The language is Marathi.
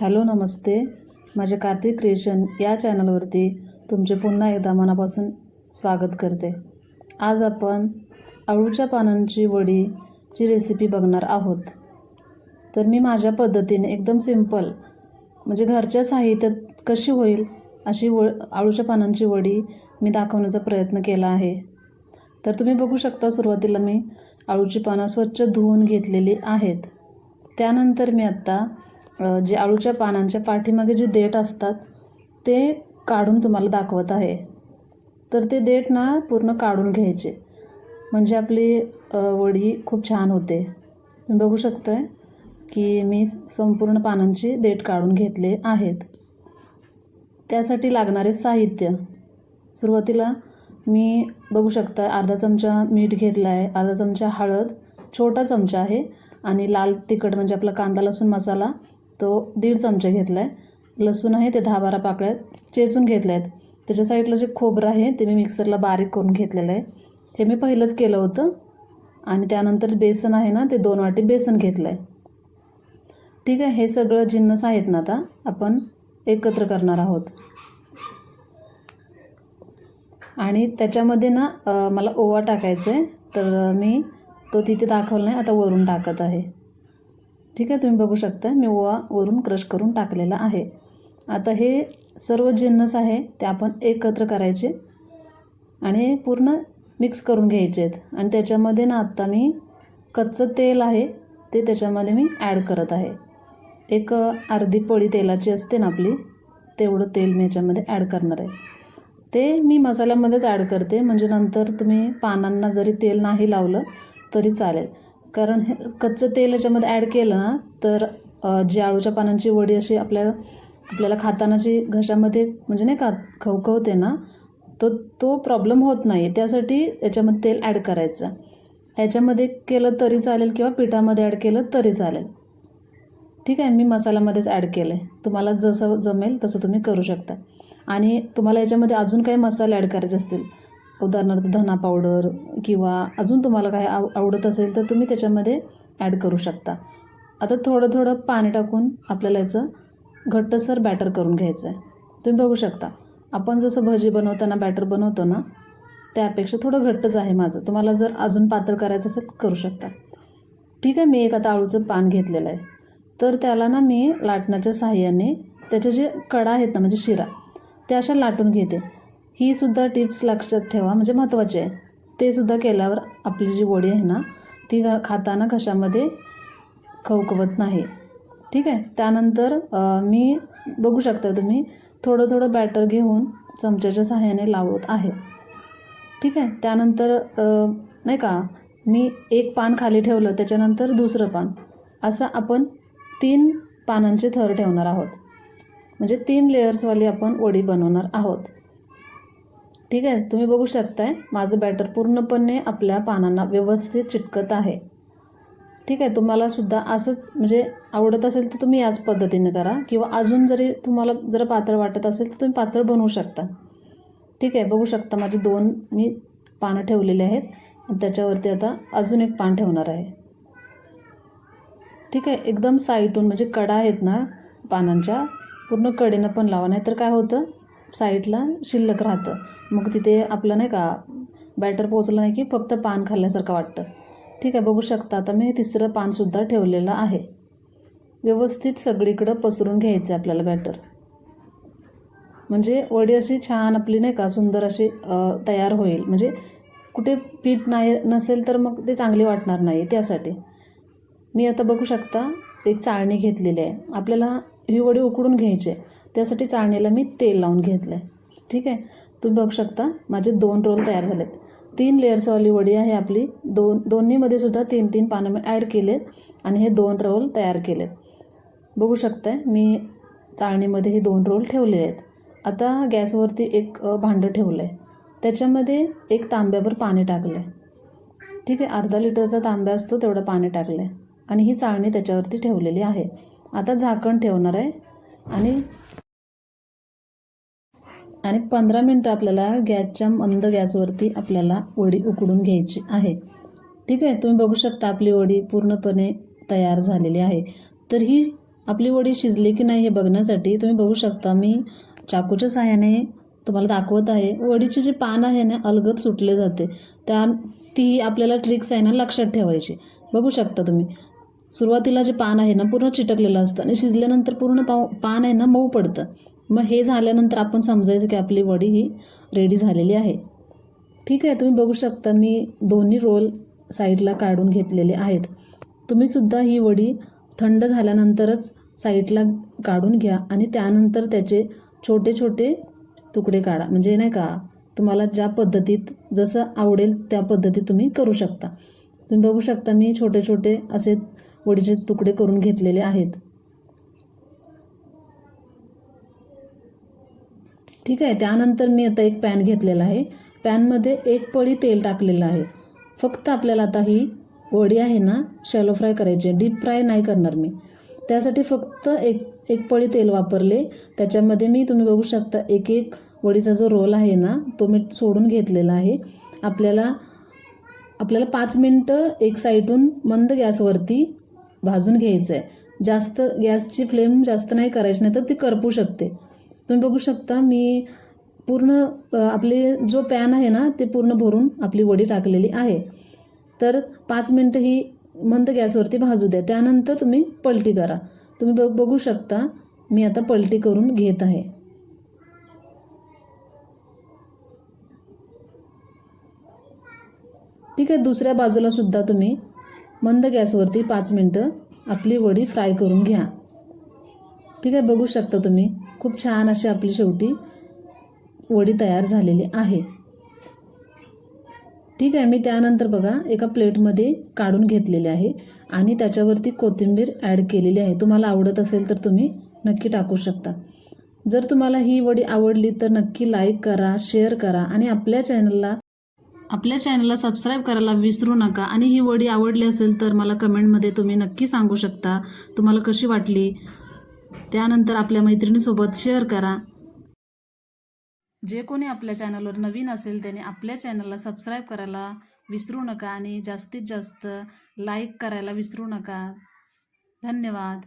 हॅलो नमस्ते. माझे कार्तिक क्रिएशन या चॅनलवरती तुमचे पुन्हा एकदा मनापासून स्वागत करते. आज आपण अळूच्या पानांची वडीची रेसिपी बघणार आहोत. तर मी माझ्या पद्धतीने एकदम सिंपल म्हणजे घरच्या साहित्यात कशी होईल अशी व अळूच्या पानांची वडी मी दाखवण्याचा प्रयत्न केला आहे. तर तुम्ही बघू शकता सुरुवातीला मी अळूची पानं स्वच्छ धुवून घेतलेली आहेत. त्यानंतर मी आत्ता जे अळूच्या पानांच्या पाठीमागे जे देठ असतात ते काढून तुम्हाला दाखवत आहे. तर ते देठ ना पूर्ण काढून घ्यायचे. म्हणजे आपली वडी खूप छान होते. तुम्ही बघू शकताय की मी संपूर्ण पानांची देठ काढून घेतले आहेत. त्यासाठी लागणारे साहित्य. सुरुवातीला मी बघू शकता अर्धा चमचा मीठ घेतला आहे अर्धा चमचा हळद छोटा चमचा आहे आणि लाल तिखट म्हणजे आपला कांदा लसूण मसाला तो दीड चमचे घेतला आहे लसूण आहे ते दहा बारा पाकळ्या चेचून घेतल्या आहेत त्याच्या साईडला जे खोबरं आहे ते मी मिक्सरला बारीक करून घेतलेलं आहे. ते मी पहिलंच केलं होतं. आणि त्यानंतर बेसन आहे ना ते दोन वाटी बेसन घेतलं आहे ठीक आहे हे सगळं जिन्नस आहेत ना आता आपण एकत्र करणार आहोत. आणि त्याच्यामध्ये ना मला ओवा टाकायचा आहे तर मी तो तिथे दाखवला नाही आता वरून टाकत आहे. ठीक आहे तुम्ही बघू शकता मी ओवा वरून क्रश करून टाकलेला आहे. आता हे सर्व जिन्नस आहे ते आपण एकत्र करायचे आणि पूर्ण मिक्स करून घ्यायचे आहेत. आणि त्याच्यामध्ये ना आत्ता मी कच्चं तेल आहे ते त्याच्यामध्ये मी ॲड करत आहे. एक अर्धी पळी तेलाची असते ना आपली तेवढं तेल मी याच्यामध्ये ॲड करणार आहे. ते मी मसाल्यामध्येच ॲड करते म्हणजे नंतर तुम्ही पानांना जरी तेल नाही लावलं तरी चालेल. कारण हे कच्चं तेल याच्यामध्ये ॲड केलं ना तर जी आळूच्या पानांची वडी अशी आपल्याला आपल्याला खाताना जी घशामध्ये म्हणजे नाही का खवखवते ना तो तो प्रॉब्लेम होत नाही. त्यासाठी याच्यामध्ये तेल ॲड करायचं. ह्याच्यामध्ये केलं तरी चालेल किंवा पिठामध्ये ॲड केलं तरी चालेल. ठीक आहे मी मसाल्यामध्येच ॲड केलं आहे तुम्हाला जसं जमेल तसं तुम्ही करू शकता. आणि तुम्हाला याच्यामध्ये अजून काही मसाले ॲड करायचे असतील उदाहरणार्थ धना पावडर किंवा अजून तुम्हाला काय आव आवडत असेल तर तुम्ही त्याच्यामध्ये ॲड करू शकता. आता थोडं थोडं पाणी टाकून आपल्याला याचं घट्टसर बॅटर करून घ्यायचं आहे तुम्ही बघू शकता. आपण जसं भजी बनवताना बॅटर बनवतो ना त्यापेक्षा थोडं घट्टच आहे माझं. तुम्हाला जर अजून पातळ करायचं असेल करू शकता. ठीक आहे मी एक आता आळूचं पान घेतलेलं आहे. तर त्याला ना मी लाटण्याच्या साहाय्याने त्याचे जे कडा आहेत ना म्हणजे शिरा त्या अशा लाटून घेते. ही सुद्धा टिप्स लक्षात ठेवा म्हणजे महत्त्वाचे आहे. ते सुद्धा केल्यावर आपली जी वडी आहे ना ती खाताना घशामध्ये खवखवत नाही. ठीक आहे? त्यानंतर मी बघू शकता तुम्ही थोडं थोडं बॅटर घेऊन चमच्याच्या सहाय्याने लावत आहे. ठीक आहे? त्यानंतर नाही का मी एक पान खाली ठेवलं त्याच्यानंतर दुसरं पान. असं आपण तीन पानांचे थर ठेवणार आहोत. म्हणजे तीन लेयर्सवाली आपण वडी बनवणार आहोत. ठीक आहे तुम्ही बघू शकताय माझं बॅटर पूर्णपणे आपल्या पानांना व्यवस्थित चिटकत आहे. ठीक आहे तुम्हाला सुद्धा असंच म्हणजे आवडत असेल तर तुम्ही याच पद्धतीने करा किंवा अजून जरी तुम्हाला जर पातळ वाटत असेल तर तुम्ही पातळ बनवू शकता. ठीक आहे बघू शकता माझे दोन मी पानं ठेवलेले आहेत त्याच्यावरती आता अजून एक पान ठेवणार आहे. ठीक आहे एकदम साईटून म्हणजे कडा आहेत ना पानांच्या पूर्ण कडेनं पण लावा नाही तर काय होतं? साईडला शिल्लक राहतं. मग तिथे आपलं नाही का बॅटर पोचलं नाही की फक्त पान खाल्ल्यासारखं वाटतं. ठीक आहे बघू शकता. आता मी तिसरं पानसुद्धा ठेवलेलं आहे. व्यवस्थित सगळीकडं पसरून घ्यायचं आहे आपल्याला बॅटर म्हणजे वडी अशी छान आपली नाही का सुंदर अशी तयार होईल. म्हणजे कुठे पीठ नाही नसेल तर मग ते चांगली वाटणार नाही त्यासाठी. मी आता बघू शकता एक चाळणी घेतलेली आहे. आपल्याला ही वडी उकडून घ्यायची. आहे त्यासाठी चाळणीला मी तेल लावून घेतलं आहे ठीक आहे? तुम्ही बघू शकता माझे दोन रोल तयार झालेत. तीन लेअर्सवाली वडी आहे आपली. दोन दोन्हीमध्ये सुद्धा तीन तीन पानं मी ॲड केलेत आणि हे दोन रोल तयार केलेत. बघू शकताय मी चाळणीमध्ये हे दोन रोल ठेवलेले आहेत. आता गॅसवरती एक भांडं ठेवलं आहे त्याच्यामध्ये एक तांब्यावर पाणी टाकलं आहे ठीक आहे? अर्धा लिटरचा तांब्या असतो तेवढं पाणी टाकलं आहे आणि ही चाळणी त्याच्यावरती ठेवलेली आहे. आता झाकण ठेवणार आहे. आणि आणि पंधरा मिनटं आपल्याला गॅसच्या मंद गॅसवरती आपल्याला वडी उकडून घ्यायची आहे. ठीक आहे तुम्ही बघू शकता आपली वडी पूर्णपणे तयार झालेली आहे. तर ही आपली वडी शिजली की नाही हे बघण्यासाठी तुम्ही बघू शकता मी चाकूच्या साहाय्याने तुम्हाला दाखवत आहे. वडीचे जे पान आहे ना अलगद सुटले जाते. त्या ती आपल्याला ट्रिक्स आहे ना लक्षात ठेवायची. बघू शकता तुम्ही. सुरुवातीला जे पान आहे ना पूर्ण चिटकलेलं असतं आणि शिजल्यानंतर पूर्ण पाव पान आहे ना मऊ पडतं. मग हे झाल्यानंतर आपण समजायचं की आपली वडी ही रेडी झालेली आहे. ठीक आहे तुम्ही बघू शकता मी दोन्ही रोल साईडला काढून घेतलेले आहेत. तुम्हीसुद्धा ही वडी थंड झाल्यानंतरच साईडला काढून घ्या आणि त्यानंतर त्याचे छोटे छोटे तुकडे काढा. म्हणजे नाही का तुम्हाला ज्या पद्धतीत जसं आवडेल त्या पद्धतीत तुम्ही करू शकता. तुम्ही बघू शकता मी छोटे छोटे असे वडीचे तुकडे करून घेतलेले आहेत. ठीक आहे त्यानंतर मी आता एक पॅन घेतलेला आहे. पॅनमध्ये एक पळी तेल टाकलेलं आहे. फक्त आपल्याला आता ही वडी आहे ना शॅलो फ्राय करायची आहे. डीप फ्राय नाही करणार मी. त्यासाठी फक्त एक एक पळी तेल वापरले. त्याच्यामध्ये मी तुम्ही बघू शकता एक एक वडीचा जो रोल आहे ना तो मी सोडून घेतलेला आहे. आपल्याला आपल्याला पाच मिनटं एक साईडून मंद गॅसवरती भाजून घ्यायचं आहे जास्त गॅसची फ्लेम जास्त नाही करायची नाही तर ती करपू शकते. तुम्ही बघू शकता मी पूर्ण आपले जो पॅन आहे ना ते पूर्ण भरून आपली वडी टाकलेली आहे. तर पाच मिनटं ही मंद गॅसवरती भाजू द्या. त्यानंतर तुम्ही पलटी करा. तुम्ही बघ बघू शकता मी आता पलटी करून घेत आहे. ठीक आहे दुसऱ्या बाजूला सुद्धा तुम्ही मंद गॅसवरती पाच मिनटं आपली वडी फ्राय करून घ्या. ठीक आहे बघू शकता तुम्ही. खूप छान अशी आपली शेवटी वडी तयार झालेली आहे. ठीक आहे मी त्यानंतर बघा एका प्लेटमध्ये काढून घेतलेले आहे आणि त्याच्यावरती कोथिंबीर ॲड केलेली आहे. तुम्हाला आवडत असेल तर तुम्ही नक्की टाकू शकता. जर तुम्हाला ही वडी आवडली तर नक्की लाईक करा शेअर करा आणि आपल्या चॅनलला आपल्या चॅनलला सबस्क्राईब करायला विसरू नका आणि ही वडी आवडली असेल तर मला कमेंटमध्ये तुम्ही नक्की सांगू शकता. तुम्हाला कशी वाटली? त्यानंतर आपल्या मैत्रिणीसोबत शेअर करा. जे कोणी आपल्या चॅनलवर नवीन असेल त्याने आपल्या चॅनलला सबस्क्राईब करायला विसरू नका आणि जास्तीत जास्त लाईक करायला विसरू नका. धन्यवाद.